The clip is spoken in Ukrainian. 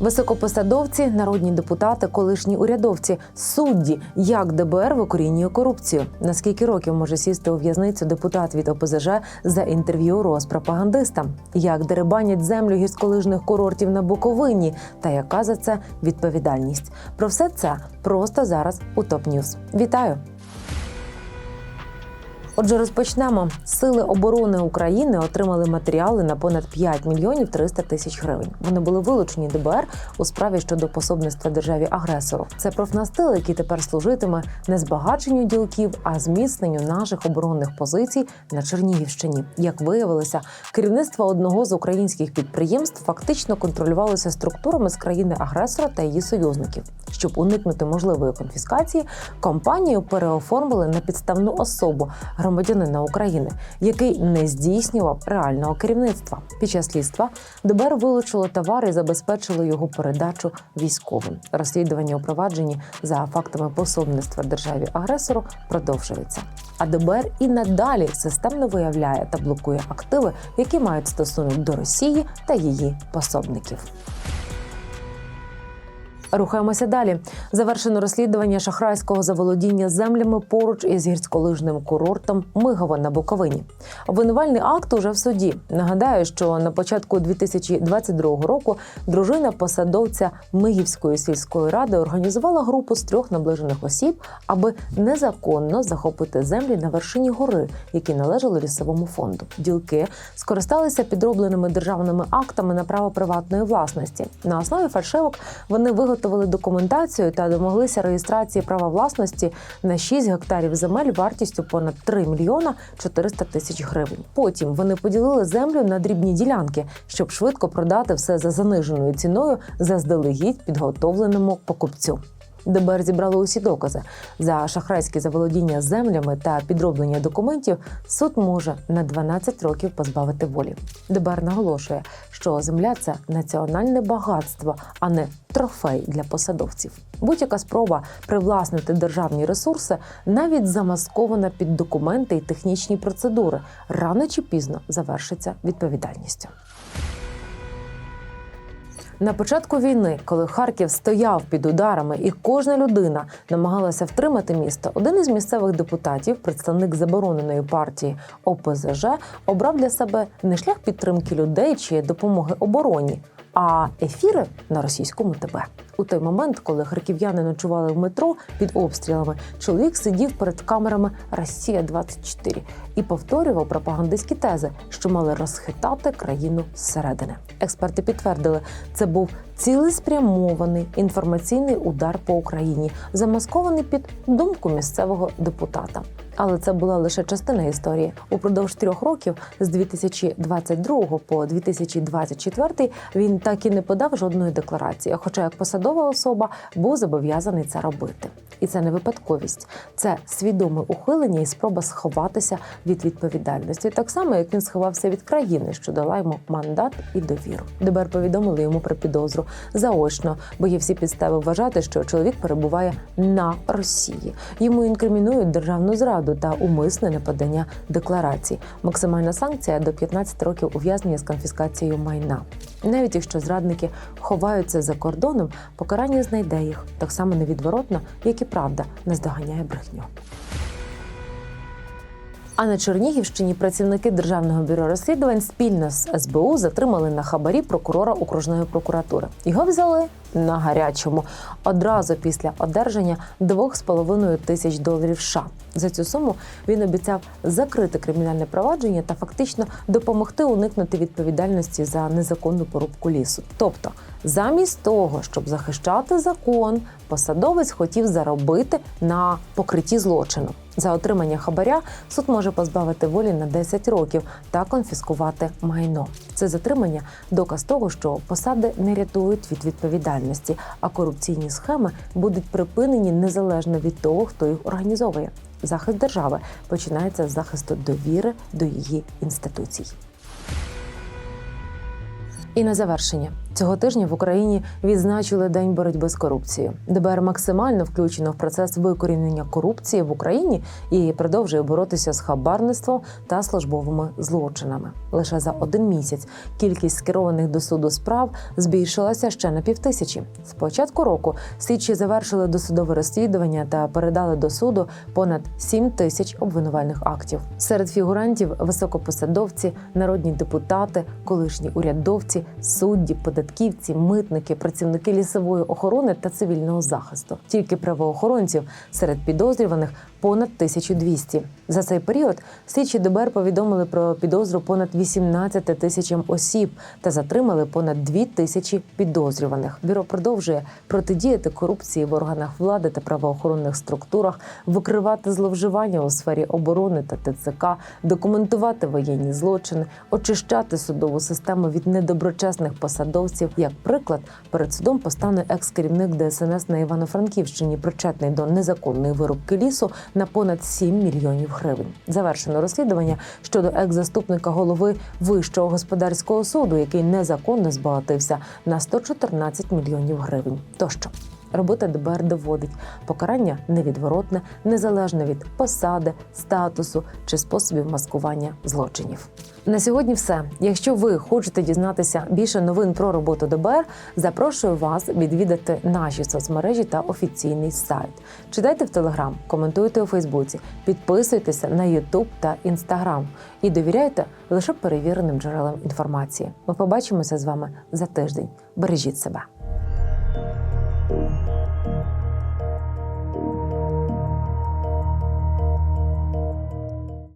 Високопосадовці, народні депутати, колишні урядовці, судді, як ДБР викорінює корупцію. На скільки років може сісти у в'язницю депутат від ОПЗЖ за інтерв'ю розпропагандистам? Як деребанять землю гірськолижних курортів на Буковині? Та яка за це відповідальність? Про все це просто зараз у ТОП Ньюз. Вітаю! Отже, розпочнемо. Сили оборони України отримали матеріали на понад 5 мільйонів 300 тисяч гривень. Вони були вилучені ДБР у справі щодо пособництва державі агресору. Це профнастил, який тепер служитиме не збагаченню ділків, а зміцненню наших оборонних позицій на Чернігівщині. Як виявилося, керівництво одного з українських підприємств фактично контролювалося структурами з країни-агресора та її союзників. Щоб уникнути можливої конфіскації, компанію переоформили на підставну особу громадянина України, який не здійснював реального керівництва. Під час слідства ДБР вилучило товар і забезпечило його передачу військовим. Розслідування у провадженні за фактами пособництва державі агресору продовжується. А ДБР і надалі системно виявляє та блокує активи, які мають стосунок до Росії та її пособників. Рухаємося далі. Завершено розслідування шахрайського заволодіння землями поруч із гірськолижним курортом Мигово на Буковині. Обвинувальний акт уже в суді. Нагадаю, що на початку 2022 року дружина посадовця Мигівської сільської ради організувала групу з трьох наближених осіб, аби незаконно захопити землі на вершині гори, які належали лісовому фонду. Ділки скористалися підробленими державними актами на право приватної власності. На основі фальшивок вони виготовили документацію та домоглися реєстрації права власності на 6 гектарів земель вартістю понад 3 мільйона 400 тисяч гривень. Потім вони поділили землю на дрібні ділянки, щоб швидко продати все за заниженою ціною заздалегідь підготовленому покупцю. ДБР зібрало усі докази за шахрайське заволодіння землями та підроблення документів. Суд може на 12 років позбавити волі. ДБР наголошує, що земля це національне багатство, а не трофей для посадовців. Будь-яка спроба привласнити державні ресурси навіть замаскована під документи і технічні процедури, рано чи пізно завершиться відповідальністю. На початку війни, коли Харків стояв під ударами, і кожна людина намагалася втримати місто, один із місцевих депутатів, представник забороненої партії ОПЗЖ, обрав для себе не шлях підтримки людей чи допомоги обороні, а ефіри на російському ТБ. У той момент, коли харків'яни ночували в метро під обстрілами, чоловік сидів перед камерами Росія 24 і повторював пропагандистські тези, що мали розхитати країну зсередини. Експерти підтвердили, це був цілеспрямований інформаційний удар по Україні, замаскований під думку місцевого депутата. Але це була лише частина історії. Упродовж трьох років з 2022 по 2024 він так і не подав жодної декларації. Хоча як посадова особа був зобов'язаний це робити. І це не випадковість, це свідоме ухилення і спроба сховатися від відповідальності, так само як він сховався від країни, що дала йому мандат і довіру. ДБР повідомили йому про підозру заочно, бо є всі підстави вважати, що чоловік перебуває на Росії. Йому інкримінують державну зраду та умисне неподання декларацій. Максимальна санкція до 15 років ув'язнення з конфіскацією майна. Навіть якщо зрадники ховаються за кордоном, покарання знайде їх так само невідворотно, як і правда наздоганяє брехню. А на Чернігівщині працівники державного бюро розслідувань спільно з СБУ затримали на хабарі прокурора окружної прокуратури. Його взяли на гарячому одразу після одержання 2,5 тисяч доларів. США. за цю суму він обіцяв закрити кримінальне провадження та фактично допомогти уникнути відповідальності за незаконну порубку лісу. Тобто, замість того, щоб захищати закон, посадовець хотів заробити на покритті злочину. За отримання хабаря суд може позбавити волі на 10 років та конфіскувати майно. Це затримання доказ того, що посади не рятують від відповідальності, а корупційні схеми будуть припинені незалежно від того, хто їх організовує. Захист держави починається з захисту довіри до її інституцій. І на завершення Цього тижня в Україні відзначили День боротьби з корупцією. ДБР максимально включено в процес викорінення корупції в Україні і продовжує боротися з хабарництвом та службовими злочинами. Лише за один місяць кількість скерованих до суду справ збільшилася ще на півтисячі. З початку року слідчі завершили досудове розслідування та передали до суду понад 7 тисяч обвинувальних актів. Серед фігурантів високопосадовці, народні депутати, колишні урядовці, судді, податківці, митники, працівники лісової охорони та цивільного захисту. Тільки правоохоронців серед підозрюваних понад 1200. За цей період слідчі ДБР повідомили про підозру понад 18 тисячам осіб та затримали понад 2 тисячі підозрюваних. Бюро продовжує протидіяти корупції в органах влади та правоохоронних структурах, викривати зловживання у сфері оборони та ТЦК, документувати воєнні злочини, очищати судову систему від недоброчесних посадовців. Як приклад, перед судом постане екс-керівник ДСНС на Івано-Франківщині, причетний до незаконної вирубки лісу на понад 7 мільйонів гривень. Завершено розслідування щодо екс-заступника голови Вищого господарського суду, який незаконно збагатився на 114 мільйонів гривень. Тощо. Робота ДБР доводить покарання невідворотне, незалежно від посади, статусу чи способів маскування злочинів. На сьогодні все. Якщо ви хочете дізнатися більше новин про роботу ДБР, запрошую вас відвідати наші соцмережі та офіційний сайт. Читайте в Телеграм, коментуйте у Фейсбуці, підписуйтеся на Ютуб та Інстаграм і довіряйте лише перевіреним джерелам інформації. Ми побачимося з вами за тиждень. Бережіть себе.